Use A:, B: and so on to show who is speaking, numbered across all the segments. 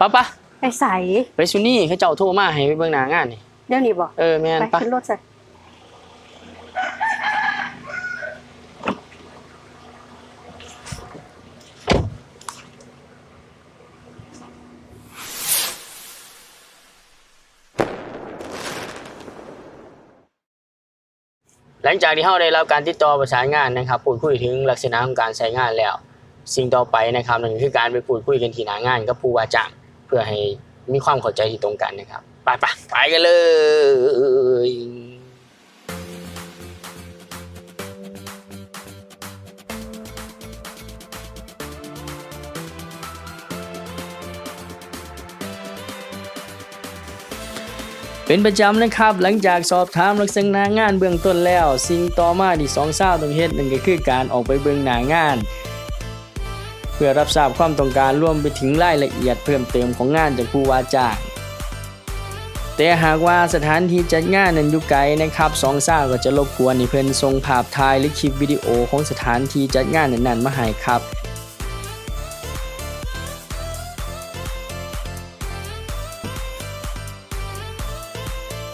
A: ปะปะ
B: ไปใส่
A: ไปซุนี่เขาเจ้าโทรมาให้ไปเบิ่งหน้างานนี่
B: เดี๋ยวนี้บ่
A: เออแม่น
B: ไป
A: ปะ
B: ขึ้นรถใส่
A: หลังจากที่เฮาได้รับการติดต่อประสานงานนะครับพูดคุยถึงลักษณะของการใช้งานแล้ว สิ่งต่อไปนะครับนั่นก็คือการไปพูดคุยกันที่หน้างานกับผู้ว่าจ้าง เพื่อให้มีความเข้าใจที่ตรงกันนะครับ ไปไปไปกันเลยเป็นประจำนะครับหลังจากสอบถามลักษณะงานเบื้องต้นแล้ว สิ่งต่อมาที่สองสาวต้องเฮ็ดนั่นก็คือการออกไปเบื้องหน้างาน เพื่อรับทราบความต้องการรวมไปถึงรายละเอียดเพิ่มเติมของงานจากผู้ว่าจ้างแต่หากว่าสถานที่จัดงานนั้นอยู่ไกลนะครับสองสาวก็จะรบกวนให้เพิ่นส่งภาพถ่ายหรือคลิปวิดีโอของสถานที่จัดงานนั้นๆมาให้ครับ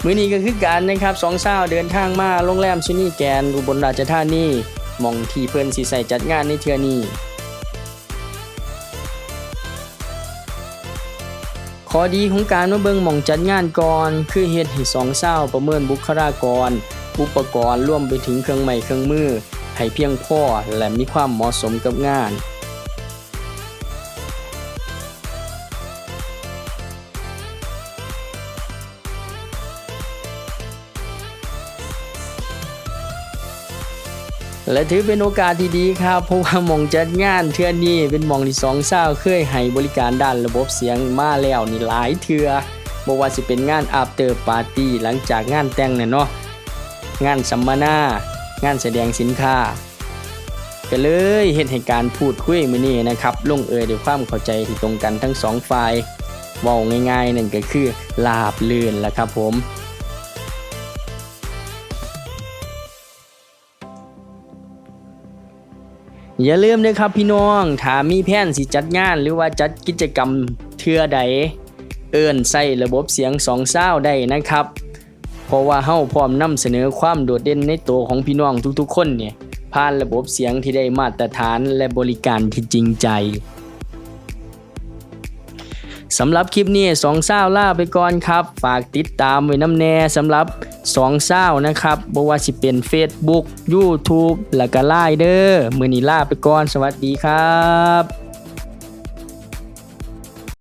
A: มื้อนี้ก็คือการนะครับสองสาวเดินทางมาโรงแรมชินี่แกนอุบลราชธานีมองที่เพิ่นสิใส่จัดงานในเทื่อนี้ ข้อดีของการมาเบิ่งหม่องจัดงานก่อน คือเฮ็ดให้สองสาประเมินบุคลากร อุปกรณ์ร่วมไปถึงเครื่องใหม่เครื่องมือให้เพียงพอและมีความเหมาะสมกับงาน และถือเป็นโอกาสที่ดีครับเพราะว่าหมองจัดงานเทื่อนี้เป็นหมองที่สองสาเคยให้บริการด้านระบบเสียงมาแล้วนี่หลายเทื่อบ่ว่าสิเป็นงานอัปเตอร์ปาร์ตี้หลังจากงานแต่งเนี่ยเนาะงานสัมมนา งานแสดงสินค้าก็เลยเห็นให้การพูดคุยมื้อนี้นะครับลงเอยด้วยความเข้าใจที่ตรงกันทั้งสองฝ่ายเว้าง่ายๆนั่นก็คือลาบลื่นแหละครับผม อย่าลืมนะครับพี่น้องถ้ามีแผนสิจัดงานหรือว่าจัดกิจกรรมเทื่อใด เอิ้นใส่ระบบเสียงสองซาได้นะครับ เพราะว่าเฮาพร้อมนำเสนอความโดดเด่นในตัวของพี่น้องทุกๆ คนเนี่ยผ่านระบบเสียงที่ได้มาตรฐานและบริการที่จริงใจสำหรับคลิปนี้สองเศร้าล่าไปก่อนครับ ฝากติดตามไว้น้ำแน่สำหรับ สองเศร้านะครับบ่ว่าสิเป็น Facebook YouTube แล้วก็ไลน์เด้อมือนี้ลาไปก่อนสวัสดีครับ